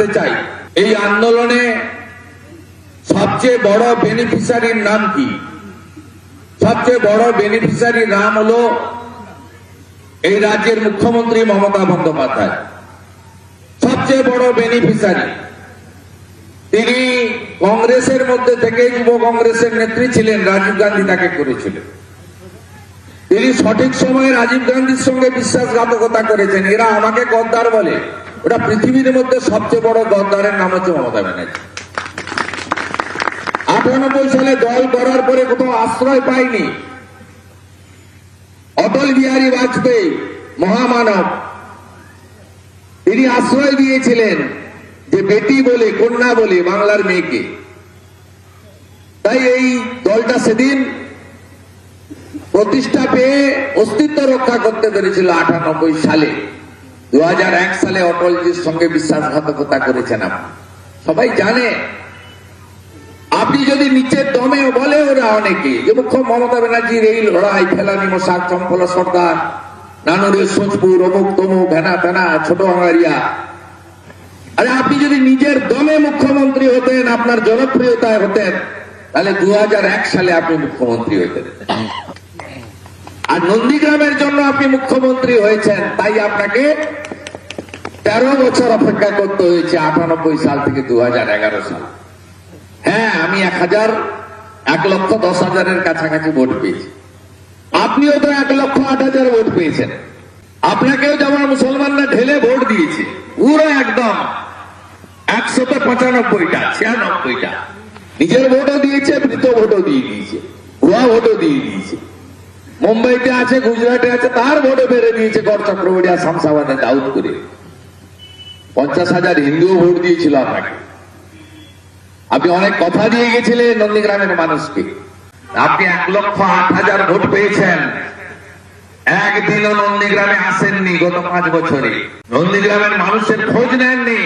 জানতে চাই, এই আন্দোলনে সবচেয়ে বড় বেনিফিশিয়ারির নাম কি? সবচেয়ে বড় বেনিফিশিয়ারির নাম হলো এই রাজ্যের মুখ্যমন্ত্রী মমতা বন্দ্যোপাধ্যায়। সবচেয়ে বড় বেনিফিশিয়ারি তিনি কংগ্রেসের মধ্যে থেকে যুব কংগ্রেসের নেত্রী ছিলেন, রাজীব গান্ধী তাকে করেছিলেন। তিনি সঠিক সময়ে রাজীব গান্ধীর সঙ্গে বিশ্বাসঘাতকতা করেছেন। এরা আমাকে গদ্দার বলে। ওটা পৃথিবীর মধ্যে সবচেয়ে বড় গদ্দারের নাম হচ্ছে মমতা ব্যানার্জি। আটানব্বই সালে দল করার পরে কোথাও আশ্রয় পায়নি। অটল বিহারী বাজপেয়ী, মহামানব। তিনি আশ্রয় দিয়েছিলেন যে বেটি বলে, কন্যা বলে বাংলার মেয়েকে। তাই এই দলটা সেদিন প্রতিষ্ঠা পেয়ে অস্তিত্ব রক্ষা করতে পেরেছিল আটানব্বই সালে। দু সালে অটলজির সঙ্গে বিশ্বাসঘাতকতা করেছেন আপনি। সবাই জানে। আপনি যদি নিচের দমে বলে ওরা অনেকে, যে মুখ্য মমতা ব্যানার্জির এই লড়াই, ফেলানি, মশাক, চম্পল, সর্দার, নানুরের সোজপুর, অমুক তমুক, ভেনা ফেনা, ছোট আঙারিয়া আরে আপনি যদি নিজের দমে মুখ্যমন্ত্রী হতেন, আপনার জনপ্রিয়তায় হতেন, তাহলে দু হাজার এক সালে আপনি মুখ্যমন্ত্রী হতেন আর নন্দীগ্রামের জন্য আপনি মুখ্যমন্ত্রী হয়েছেন, তাই আপনাকে তেরো বছর অপেক্ষা করতে হয়েছে, আটানব্বই সাল থেকে দু হাজার এগারো সাল। হ্যাঁ আমি এক হাজার, এক লক্ষ দশ হাজারের কাছাকাছি ভোট পেয়েছি। আপনিও তো এক লক্ষ আট হাজার ভোট পেয়েছেন। আপনাকেও যেমন মুসলমানরা ঢেলে ভোট দিয়েছে, পুরো একদম একশত পঁচানব্বইটা, ছিয়ানব্বইটা। নিজের ভোটও দিয়েছে, মৃত ভোটও দিয়ে দিয়েছে, ভুয়া ভোটও দিয়ে দিয়েছে। মুম্বাইতে আছে, গুজরাটে আছে, তার ভোটও বেড়ে দিয়েছে গড় চক্রবর্তী আর শামসাবাদে দাউদ করে পঞ্চাশ হাজার হিন্দুও ভোট দিয়েছিল আপনাকে। আপনি অনেক কথা দিয়ে গেছিলেন নন্দীগ্রামের মানুষকে। আপনি এক লক্ষ আট হাজার ভোট পেয়েছেন। একদিনও নন্দীগ্রামে আসেননি গত পাঁচ বছরে। নন্দীগ্রামের মানুষের খোঁজ নেননি।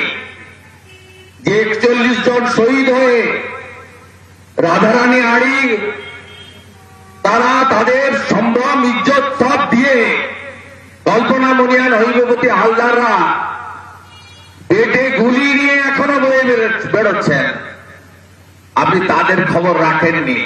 যে একচল্লিশ জন শহীদ হয়ে রাধারানী আড়ি তারা তাদের সম্ভ্রম ইজ্জত সব দিয়ে মনিয়ান হৈবতী হালদাররা পেটে গুলি নিয়ে এখনও বয়ে বেরোচ্ছেন আপনি তাদের খবর রাখেননি।